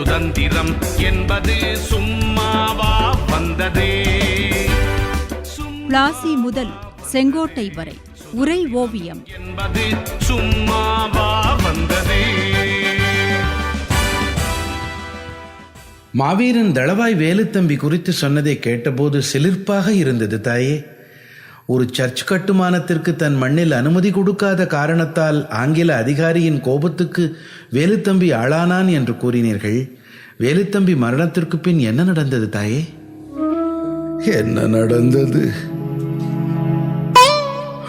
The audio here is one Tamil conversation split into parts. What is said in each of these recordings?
சுதந்திரம் என்பது சும்மாவா வந்ததே? பிளாசி முதல் செங்கோட்டை வரை உரை ஓவியம். என்பது சும்மாவா வந்ததே? மாவீரன் தளவாய் வேலுத்தம்பி குறித்து சொன்னதை கேட்டபோது சிலிர்ப்பாக இருந்தது தாயே. ஒரு சர்ச் கட்டுமானத்திற்கு தன் மண்ணில் அனுமதி கொடுக்காத காரணத்தால் ஆங்கில அதிகாரியின் கோபத்துக்கு வேலுத்தம்பி ஆளானான் என்று கூறினீர்கள். வேலுத்தம்பி மரணத்திற்கு பின் என்ன நடந்தது தாயே? என்ன நடந்தது?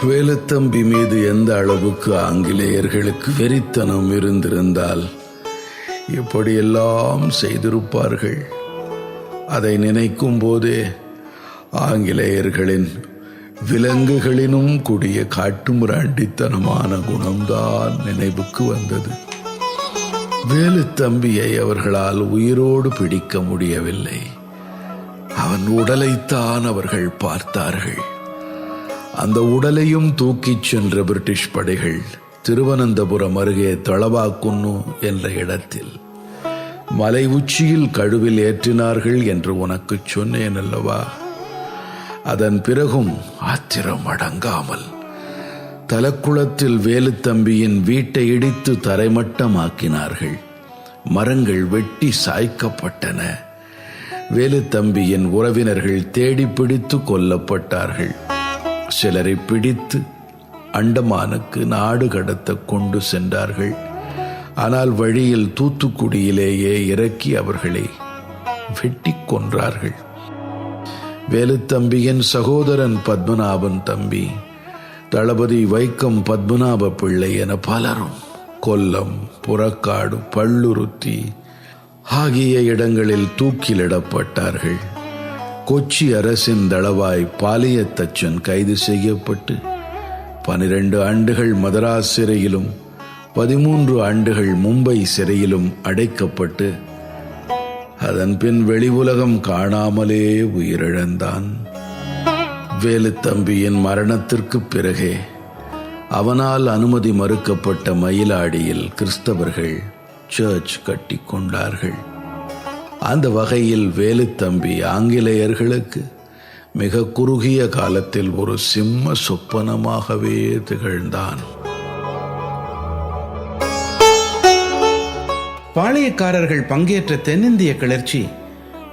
வேலுத்தம்பி மீது எந்த அளவுக்கு ஆங்கிலேயர்களுக்கு வெறித்தனம் இருந்திருந்தால் இப்படியெல்லாம் செய்திருப்பார்கள். அதை நினைக்கும் போதே ஆங்கிலேயர்களின் விலங்குகளினும் கூடிய காட்டுமிராண்டித்தனமான குணம்தான் நினைவுக்கு வந்தது. வேலுத்தம்பியை அவர்களால் உயிரோடு பிடிக்க முடியவில்லை. அவன் உடலைத்தான் அவர்கள் பார்த்தார்கள். அந்த உடலையும் தூக்கிச் சென்ற பிரிட்டிஷ் படைகள் திருவனந்தபுரம் அருகே தளவாக்குன்னு என்ற இடத்தில் மலை உச்சியில் கழுவில் ஏற்றினார்கள் என்று உனக்கு சொன்னேன் அல்லவா? அதன் பிறகும் ஆத்திரம் அடங்காமல் தலக்குளத்தில் வேலுத்தம்பியின் வீட்டை இடித்து தரைமட்டமாக்கினார்கள். மரங்கள் வெட்டி சாய்க்கப்பட்டன. வேலுத்தம்பியின் உறவினர்கள் தேடி பிடித்து கொல்லப்பட்டார்கள். சிலரை பிடித்து அண்டமானுக்கு நாடு கடத்த கொண்டு சென்றார்கள். ஆனால் வழியில் தூத்துக்குடியிலேயே இறக்கி அவர்களை வெட்டி கொன்றார்கள். வேலுத்தம்பியின் சகோதரன் பத்மநாபன் தம்பி தளபதி வைக்கம் பத்மநாப பிள்ளை என பலரும் கொல்லம் புறக்காடு பள்ளுருத்தி ஆகிய இடங்களில் தூக்கிலிடப்பட்டார்கள். கொச்சி அரசின் தளவாய் பாலியத்தச்சன் கைது செய்யப்பட்டு பனிரெண்டு ஆண்டுகள் மதராஸ் சிறையிலும் பதிமூன்று ஆண்டுகள் மும்பை சிறையிலும் அடைக்கப்பட்டு அதன் பின் வெளி உலகம் காணாமலே உயிரிழந்தான். வேலுத்தம்பியின் மரணத்திற்கு பிறகே அவனால் அனுமதி மறுக்கப்பட்ட மயிலாடியில் கிறிஸ்தவர்கள் சர்ச் கட்டி கொண்டார்கள். அந்த வகையில் வேலுத்தம்பி ஆங்கிலேயர்களுக்கு மிக குறுகிய காலத்தில் ஒரு சிம்ம சொப்பனமாகவே திகழ்ந்தான். பாளையக்காரர்கள் பங்கேற்ற தென்னிந்திய கிளர்ச்சி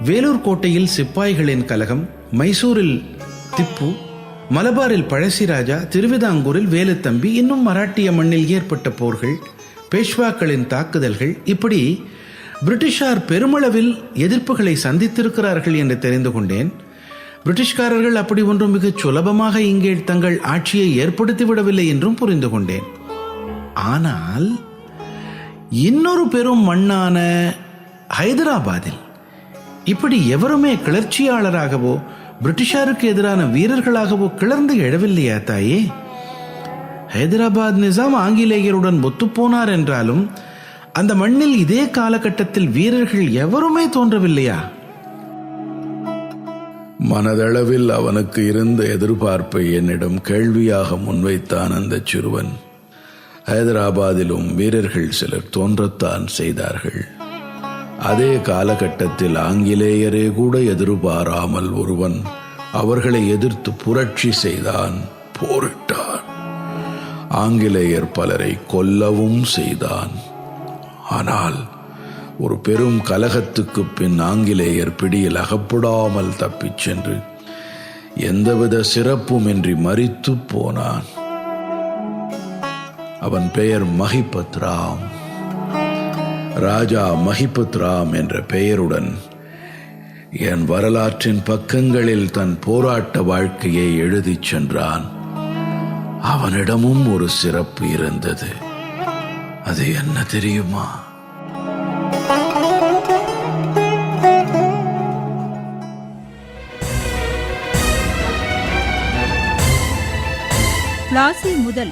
வேலூர் கோட்டையில் சிப்பாய்களின் கலகம் மைசூரில் திப்பு மலபாரில் பழசிராஜா திருவிதாங்கூரில் வேலுத்தம்பி இன்னும் மராட்டிய மண்ணில் ஏற்பட்ட போர்கள் பேஷ்வாக்களின் தாக்குதல்கள் இப்படி பிரிட்டிஷார் பெருமளவில் எதிர்ப்புகளை சந்தித்திருக்கிறார்கள் என்று தெரிந்து கொண்டேன். பிரிட்டிஷ்காரர்கள் அப்படி ஒன்றும் மிகச் சுலபமாக இங்கே தங்கள் ஆட்சியை ஏற்படுத்திவிடவில்லை என்றும் புரிந்து கொண்டேன். ஆனால் இன்னொரு பெரும் மண்ணான ஹைதராபாத்தில். இப்படி எவருமே கிளர்ச்சியாளராகவோ பிரிட்டிஷாருக்கு எதிரான வீரர்களாகவோ கிளர்ந்து எழவில்லையா தாயே? ஹைதராபாத் நிசாம் ஆங்கிலேயருடன் ஒத்துப்போனார் என்றாலும் அந்த மண்ணில் இதே காலகட்டத்தில் வீரர்கள் எவருமே தோன்றவில்லையா? மனதளவில் அவனுக்கு இருந்த எதிர்பார்ப்பை என்னிடம் கேள்வியாக முன்வைத்தான் அந்த சிறுவன். ஹைதராபாத்திலும் வீரர்கள் சிலர் தோன்றத்தான் செய்தார்கள். அதே காலகட்டத்தில் ஆங்கிலேயரே கூட எதிர்பாராமல் ஒருவன் அவர்களை எதிர்த்து புரட்சி செய்தான் போரிட்டான். ஆங்கிலேயர் பலரை கொல்லவும் செய்தான். ஆனால் ஒரு பெரும் கலகத்துக்கு பின் ஆங்கிலேயர் பிடியில் அகப்படாமல் தப்பிச் சென்று எந்தவித சிறப்புமின்றி மறித்து போனான். அவன் பெயர் மகிபத் ராம் ராஜா மகிபத் ராம் என்ற பெயருடன் என் வரலாற்றின் பக்கங்களில் தன் போராட்ட வாழ்க்கையை எழுதிச் சென்றான். அவனிடமும் ஒரு சிறப்பு இருந்தது. அது என்ன தெரியுமா? பிளாசி முதல்